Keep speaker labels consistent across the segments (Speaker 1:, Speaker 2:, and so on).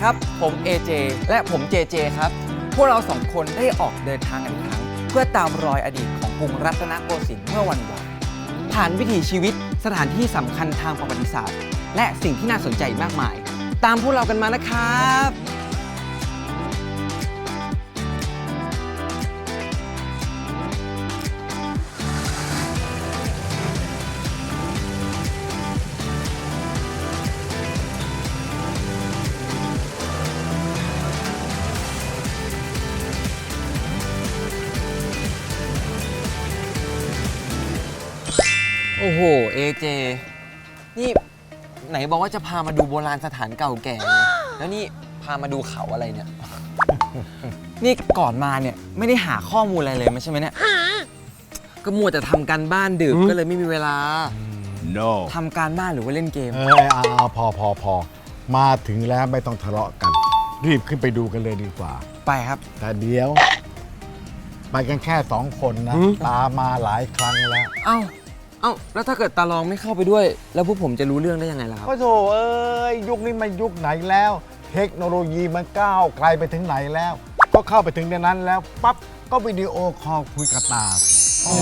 Speaker 1: ครับ ผม AJ และผม JJ ครับ พวกเราสองคนได้ออกเดินทางกันอีกครั้ง เพื่อตามรอยอดีตของกรุงรัตนโกสินทร์เมื่อวันวานผ่านวิถีชีวิตสถานที่สำคัญทางประวัติศาสตร์ และสิ่งที่น่าสนใจมากมาย ตามพวกเรากันมานะครับ โอ้โห AJ นี่ ไหนบอกว่าจะพามาดูโบราณสถานเก่าแก่ไงแล้วนี่พามาดูเขาอะไรเนี่ย นี่ก่อนมาเนี่ยไม่ได้หาข้อมูลอะไรเลยไม่ใช่ไหมเนี่ย ก็มัวแต่ทำการบ้านดึกก็เลยไม่มีเวลา
Speaker 2: no
Speaker 1: ทำการบ้านหรือว่าเล่นเกม
Speaker 3: เออเอาเอาพอพอพอมาถึงแล้วไม่ต้องทะเลาะกัน รีบขึ้นไปดูกันเลยดีกว่า
Speaker 1: ไปครับ
Speaker 3: แต่เดี๋ยว ไปกันแค่สองคนนะ ตามมาหลายครั้งแล้ว
Speaker 1: เอ้า เอ้าแล้วถ้าเกิดตาลองไม่เข้าไปด้วย แล้วพวกผมจะรู้เรื่องได้ยังไงล่ะครับ
Speaker 3: ก็โถเอ้ยยุคนี้มันยุคไหนแล้ว เทคโนโลยีมันก้าวไกลไปถึงไหนแล้ว ก็เข้าไปถึงในนั้นแล้วปั๊บก็วิดีโอคอลคุยกับตา
Speaker 1: อ๋อ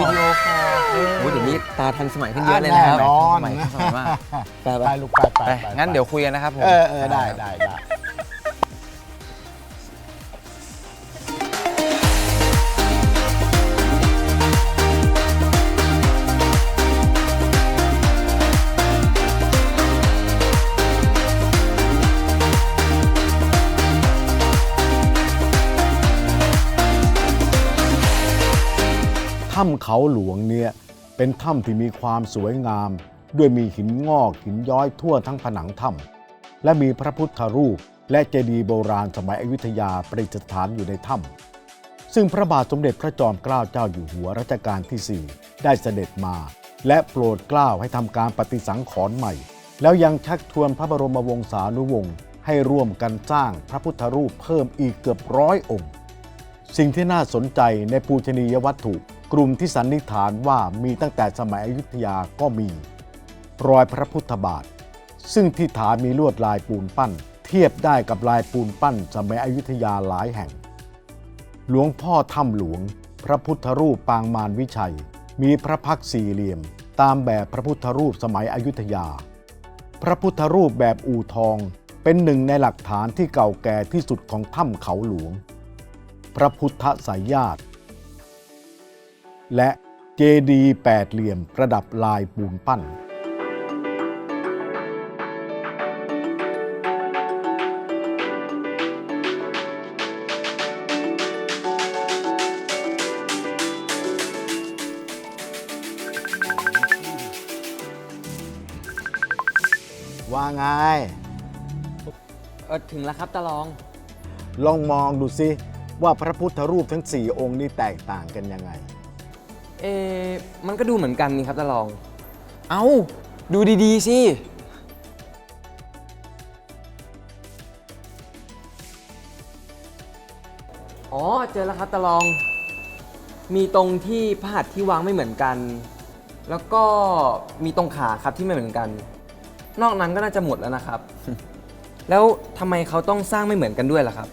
Speaker 1: วิดีโอคอลโอ้ยเดี๋ยวนี้ตาทันสมัยขึ้นเยอะเลยนะครับ
Speaker 3: แน่นอน
Speaker 1: สมัยทันสมัยมากไป
Speaker 3: ไปลูกไปไป
Speaker 1: ไป
Speaker 3: ไป
Speaker 1: งั้นเดี๋ยวคุยกันนะครับผม
Speaker 3: เออเออได้ได้ได้ำเขาหลวงเนี่ยเป็นถ้ำที่มีความสวยงาม ด้วยมีหินงอกหินย้อยทั่วทั้งผนังถ้ำและมีพระพุทธรูป และเจดีย์โบราณสมัยอยุธยาประดิษฐานอยู่ในถ้ำซึ่งพระบาทสมเด็จพระจอมเกล้าเจ้าอยู่หัวรัชกาลที่ 4 ได้เสด็จมา และโปรดเกล้าให้ทำการปฏิสังขรณ์ใหม่ แล้วยังชักชวนพระบรมวงศานุวงศ์ให้ร่วมกันสร้างพระพุทธรูปเพิ่มอีกเกือบร้อยองค์ สิ่งที่น่าสนใจในปูชนียวัตถุ กลุ่มที่สันนิษฐานว่ามีตั้งแต่สมัยอยุธยาก็มี รอยพระพุทธบาท ซึ่งที่ฐานมีลวดลายปูนปั้น เทียบได้กับลายปูนปั้น สมัยอยุธยาหลายแห่ง หลวงพ่อถ้ำหลวง พระพุทธรูปปางมารวิชัย มีพระพักตร์สี่เหลี่ยม ตามแบบพระพุทธรูปสมัยอยุธยา พระพุทธรูปแบบอู่ทองเป็นหนึ่งในหลักฐานที่เก่าแก่ที่สุดของถ้ำเขาหลวง พระพุทธสายญาติ และเจดีย์แปดเหลี่ยมประดับลายปูนปั้น ว่าไง
Speaker 1: เออถึงแล้วครับตาลอง
Speaker 3: ลองมองดูซิว่าพระพุทธรูปทั้งสี่องค์นี้แตกต่างกันยังไง
Speaker 1: เอมันก็ดูเหมือนกันนี่ครับตาลอง เอ้า ดูดีๆ สิ อ๋อ เจอแล้วครับตาลอง มีตรงที่พระหัตถ์ที่วางไม่เหมือนกัน แล้วก็มีตรงขาครับที่ไม่เหมือนกัน นอกนั้นก็น่าจะหมดแล้วนะครับ แล้วทำไมเขาต้องสร้างไม่เหมือนกันด้วยล่ะครับ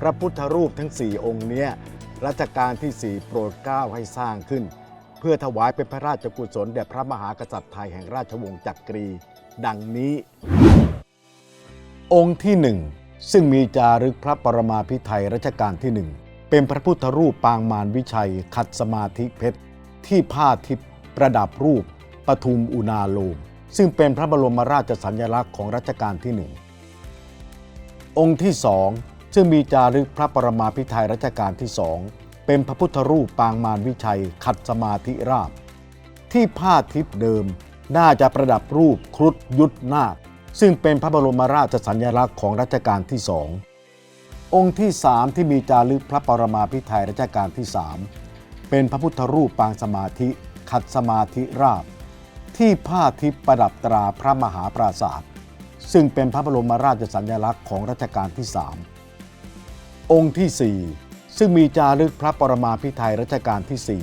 Speaker 3: พระพุทธรูปทั้งสี่องค์เนี้ย รัชกาลที่สี่โปรดเกล้าให้สร้างขึ้น เพื่อถวายเป็นพระราชกุศลแด่พระมหากษัตริย์ไทยแห่งราชวงศ์จักรี ดังนี้ องค์ที่หนึ่งซึ่งมีจารึกพระปรมาภิไธยรัชกาลที่หนึ่งเป็นพระพุทธรูปปางมารวิชัย ขัดสมาธิเพชร ที่ผ้าทิพย์ประดับรูปปทุมอุณาโลม ซึ่งเป็นพระบรมราชสัญลักษณ์ของรัชกาลที่หนึ่งองค์ที่สอง ซึ่งมีจารึกพระปรมาภิไธยรัชกาลที่สองเป็นพระพุทธรูปปางมารวิชัยขัดสมาธิราบ ที่ผ้าทิพย์เดิมน่าจะประดับรูปครุฑยุทธนาค ซึ่งเป็นพระบรมราชสัญลักษณ์ของรัชกาลที่สององค์ที่สามที่มีจารึกพระปรมาภิไธยรัชกาลที่สามเป็นพระพุทธรูปปางสมาธิ ขัดสมาธิราบ ที่ผ้าทิพย์ประดับตราพระมหาปราศาสตร์ซึ่งเป็นพระบรมราชสัญลักษณ์ของรัชกาลที่สาม องค์ที่สี่ซึ่งมีจารึกพระปรมาภิไธยรัชกาลที่สี่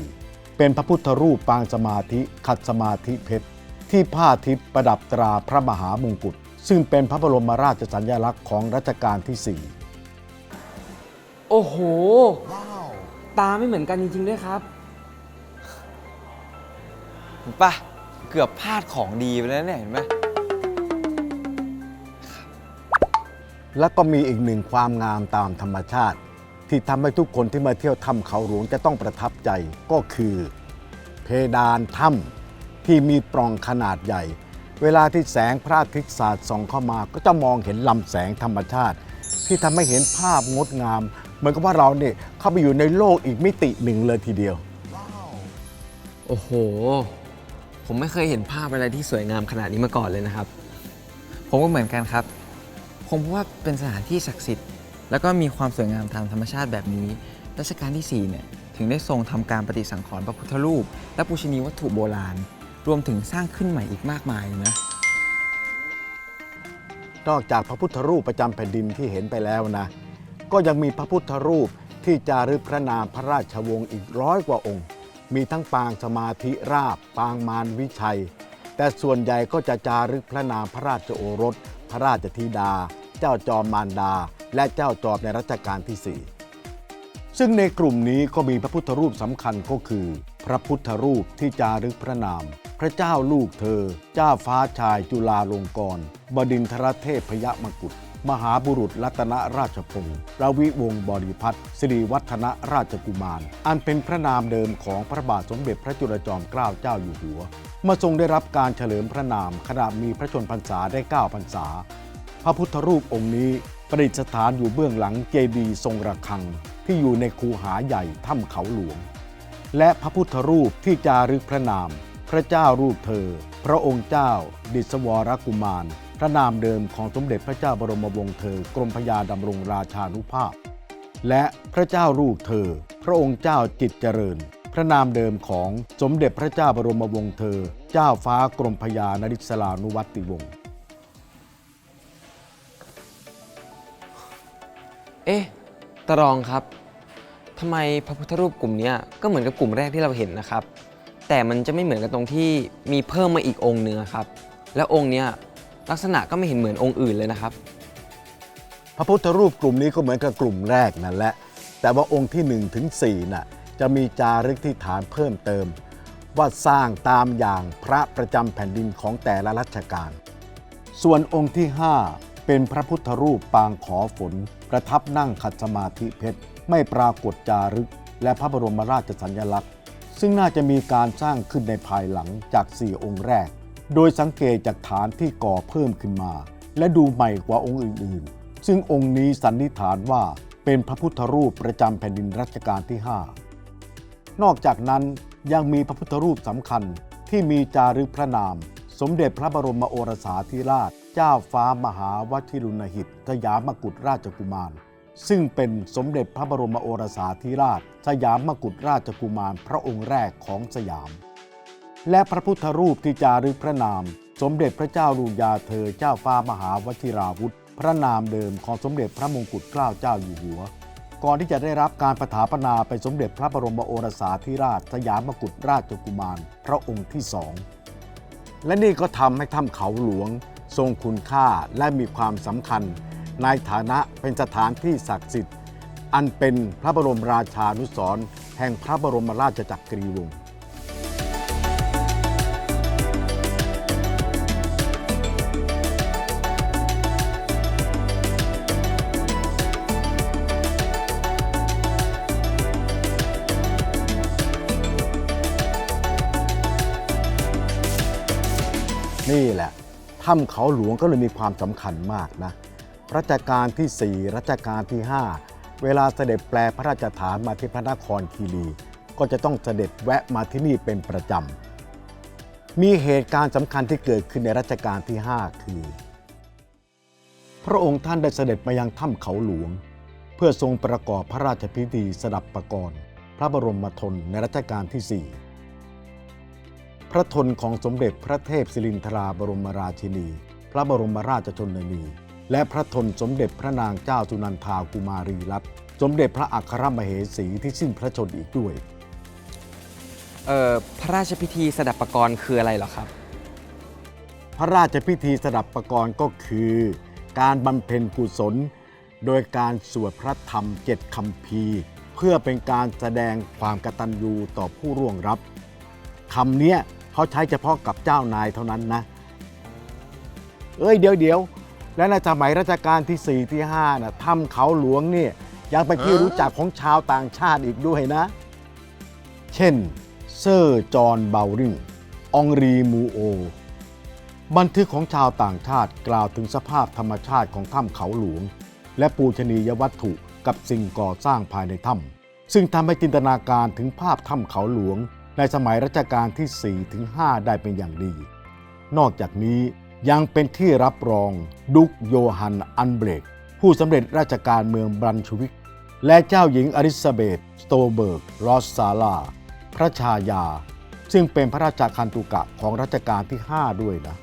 Speaker 3: เป็นพระพุทธรูปปางสมาธิขัดสมาธิเพชร ที่ผ้าทิพย์ประดับตราพระมหามงกุฎซึ่งเป็นพระบรมราชสัญลักษณ์ของรัชกาลที่
Speaker 2: โอ้โห ตาไม่เหมือนกันจริงๆด้วยครับ
Speaker 1: เห็นปะเกือบพลาดของดีไปแล้วเนี่ยเห็นไหม
Speaker 3: และก็มีอีกหนึ่งความงามตามธรรมชาติ ที่ทำให้ทุกคนที่มาเที่ยวถ้ำเขาหลวงจะต้องประทับใจก็คือ เพดานถ้ำที่มีปล่องขนาดใหญ่ เวลาที่แสงพระอาทิตย์สาดส่องเข้ามา ก็จะมองเห็นลำแสงธรรมชาติ ที่ทำให้เห็นภาพงดงาม เหมือนกับว่าเราเนี่ยเข้าไปอยู่ในโลกอีกมิติหนึ่งเลยทีเดียว
Speaker 2: โอ้โห ผมไม่เคยเห็นภาพอะไรที่สวยงามขนาดนี้มาก่อนเลยนะครับ
Speaker 1: ผมก็เหมือนกันครับ คงเพราะว่าเป็นสถานที่ศักดิ์สิทธิ์ แล้วก็มีความสวยงามทางธรรมชาติแบบนี้รัชกาลที่4เนี่ยถึงได้ทรงทำการปฏิสังขรณ์พระพุทธรูป และปูชนีวัตถุโบราณ รวมถึงสร้างขึ้นใหม่อีกมากมายเลยนะ
Speaker 3: นอกจากพระพุทธรูปประจำแผ่นดินที่เห็นไปแล้วนะ ก็ยังมีพระพุทธรูปที่จารึกพระนามพระราชวงศ์อีกร้อยกว่าองค์ มีทั้งปางสมาธิราบ ปางมารวิชัย แต่ส่วนใหญ่ก็จะจารึกพระนามพระราชโอรส พระราชธิดา เจ้าจอมมารดา และเจ้าจอมในรัชกาลที่สี่ซึ่งในกลุ่มนี้ก็มีพระพุทธรูปสำคัญก็คือ พระพุทธรูปที่จารึกพระนาม พระเจ้าลูกเธอ เจ้าฟ้าชายจุฬาลงกรณ์บดินทรเทพยมกุฎ มหาบุรุษรัตนราชพงศ์รวิวงศ์บริพัตรสิริวัฒนราชกุมาร อันเป็นพระนามเดิมของพระบาทสมเด็จพระจุลจอมเกล้าเจ้าอยู่หัวเมื่อทรงได้รับการเฉลิมพระนามขณะมีพระชนพรรษาได้ 9 พรรษา พระพุทธรูปองค์นี้ประดิษฐานอยู่เบื้องหลังเจดีย์ทรงระฆัง ที่อยู่ในคูหาใหญ่ถ้ำเขาหลวง และพระพุทธรูปที่จารึกพระนาม พระเจ้ารูปเธอ พระองค์เจ้า ดิศวรกุมาร ระนามเดิมของสมเด็จพระเจ้าบรมวงศ์เธอกรมพระยาดำรงราชานุภาพ และพระเจ้าลูกเธอ พระองค์เจ้าจิตเจริญ พระนามเดิมของสมเด็จพระเจ้าบรมวงศ์เธอ เจ้าฟ้ากรมพระยานริศลานุวัติวงศ์
Speaker 2: เอ๊ะตรองครับทำไมพระพุทธรูปกลุ่มนี้ก็เหมือนกับกลุ่มแรกที่เราเห็นนะครับ แต่มันจะไม่เหมือนกันตรงที่มีเพิ่มมาอีกองค์เนื้อครับ แล้วองค์เนี้ย ลักษณะก็ไม่เห็นเหมือนองค์อื่นเลยนะครับ
Speaker 3: พระพุทธรูปกลุ่มนี้ก็เหมือนกับกลุ่มแรกนั่นแหละ แต่ว่าองค์ที่1ถึง4น่ะจะมีจารึกที่ฐานเพิ่มเติม ว่าสร้างตามอย่างพระประจำแผ่นดินของแต่ละรัชกาล ส่วนองค์ที่ 5 เป็นพระพุทธรูปปางขอฝน ประทับนั่งขัดสมาธิเพชร ไม่ปรากฏจารึก และพระบรมราชสัญลักษณ์ ซึ่งน่าจะมีการสร้างขึ้นในภายหลังจาก 4 องค์แรก โดยสังเกตจากฐานที่ก่อเพิ่มขึ้นมา และดูใหม่กว่าองค์อื่นๆ ซึ่งองค์นี้สันนิษฐานว่าเป็นพระพุทธรูปประจำแผ่นดินรัชกาลที่ 5 นอกจากนั้นยังมีพระพุทธรูปสำคัญที่มีจารึกพระนาม สมเด็จพระบรมโอรสาธิราช เจ้าฟ้ามหาวชิรุณหิตสยามกุฎราชกุมาร ซึ่งเป็นสมเด็จพระบรมโอรสาธิราช สยามกุฎราชกุมารพระองค์แรกของสยาม และพระพุทธรูปที่จารึกพระนาม สมเด็จพระเจ้าลูกยาเธอเจ้าฟ้ามหาวชิราวุธ พระนามเดิมของสมเด็จพระมงกุฎเกล้าเจ้าอยู่หัว ก่อนที่จะได้รับการประถาปนาเป็นสมเด็จพระบรมโอรสาธิราชสยามกุฎราชกุมาร พระองค์ที่สองและนี่ก็ทำให้ถ้ำเขาหลวง ทรงคุณค่าและมีความสำคัญ ในฐานะเป็นสถานที่ศักดิ์สิทธิ์ อันเป็นพระบรมราชานุสรณ์แห่งพระบรมราชจักรีวงศ์ ถ้ำเขาหลวงก็เลยมีความสำคัญมากนะรัชกาลที่ 4 รัชกาลที่ 5 เวลาเสด็จแปลพระราชฐานมาที่พระนครคีรี ก็จะต้องเสด็จแวะมาที่นี่เป็นประจำ มีเหตุการณ์สำคัญที่เกิดขึ้นในรัชกาลที่ 5 คือ พระองค์ท่านได้เสด็จมายังถ้ำเขาหลวง เพื่อทรงประกอบพระราชพิธีสดับประกรณ์พระบรมธนในรัชกาลที่ 4 พระทนของสมเด็จพระเทพศิรินทราบรมราชินี พระบรมราชชนนี และพระทนสมเด็จพระนางเจ้าสุนันทากุมารีรัตน์สมเด็จพระอัครมเหสีที่สิ้นพระชนม์อีกด้วย
Speaker 2: เอ่อพระราชพิธีสดับประกรณ์คืออะไรเหรอครับ
Speaker 3: พระราชพิธีสดับประกรณ์ก็คือ การบำเพ็ญกุศล โดยการสวดพระธรรมเจ็ดคำพีร์เพื่อเป็นการแสดงความกตัญญูต่อผู้ร่วงรับคำเนี้ย เขาใช้เฉพาะกับเจ้านายเท่านั้นนะ เอ้ยเดี๋ยวเดี๋ยวและในสมัยรัชกาลที่ 4 ที่5นะถ้ำเขาหลวงเนี่ยยังเป็นที่รู้จักของชาวต่างชาติอีกด้วยนะ เช่น เซอร์จอห์นเบลริงองรีมูโอ บันทึกของชาวต่างชาติกล่าวถึงสภาพธรรมชาติของถ้ำเขาหลวง และปูชนียวัตถุกับสิ่งก่อสร้างภายในถ้ำซึ่งทำให้จินตนาการถึงภาพถ้ำเขาหลวง ในสมัยรัชกาลที่ 4 ถึง 5 ได้เป็นอย่างดี นอกจากนี้ยังเป็นที่รับรองดุกโยฮันอันเบรก ผู้สำเร็จราชการเมืองบรันชวิก และเจ้าหญิงอลิซาเบธสโตเบิร์กรอสซาลา พระชายา ซึ่งเป็นพระราชาคันตุกะของรัชกาลที่ 5 ด้วยนะ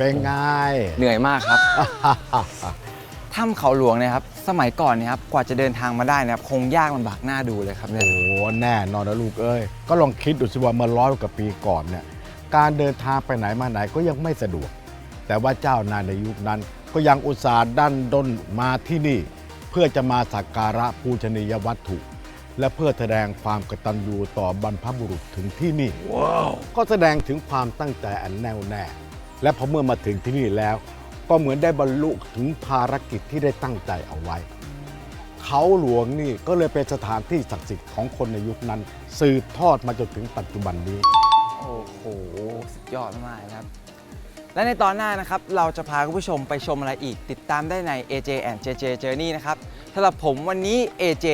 Speaker 3: เป็นไง
Speaker 2: เหนื่อยมากครับ ถ้ำเขาหลวงเนี่ยครับ สมัยก่อนเนี่ยครับ กว่าจะเดินทางมาได้เนะครับ คงยากลำบากหน้าดูเลยครับเนี่ย
Speaker 3: โอ้แน่นอนนะลูกเอ้ย ก็ลองคิดดูสิว่าเมื่อร้อยกว่าปีก่อนเนี่ย การเดินทางไปไหนมาไหนก็ยังไม่สะดวก แต่ว่าเจ้านายในยุคนั้น ก็ยังอุตส่าห์ดันด้นมาที่นี่ เพื่อจะมาสักการะปูชนียวัตถุ และเพื่อแสดงความกตัญญูต่อบรรพบุรุษถึงที่นี่ ก็แสดงถึงความตั้งใจอันแน่วแน่ และพอเมื่อมาถึงที่นี่แล้ว ก็เหมือนได้บรรลุถึงภารกิจที่ได้ตั้งใจเอาไว้ เขาหลวงนี่ก็เลยเป็นสถานที่ศักดิ์สิทธิ์ของคนในยุคนั้น สืบทอดมาจนถึงปัจจุบันนี้
Speaker 2: โอ้โห สุดยอดมากๆนะครับ และในตอนหน้านะครับ เราจะพาคุณผู้ชมไปชมอะไรอีก ติดตามได้ใน AJ and JJ Journey นะครับสำหรับผมวันนี้ AJ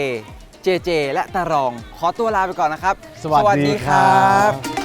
Speaker 2: JJ และตารอง ขอตัวลาไปก่อนนะครับ
Speaker 3: สวัสดีครับ
Speaker 2: บ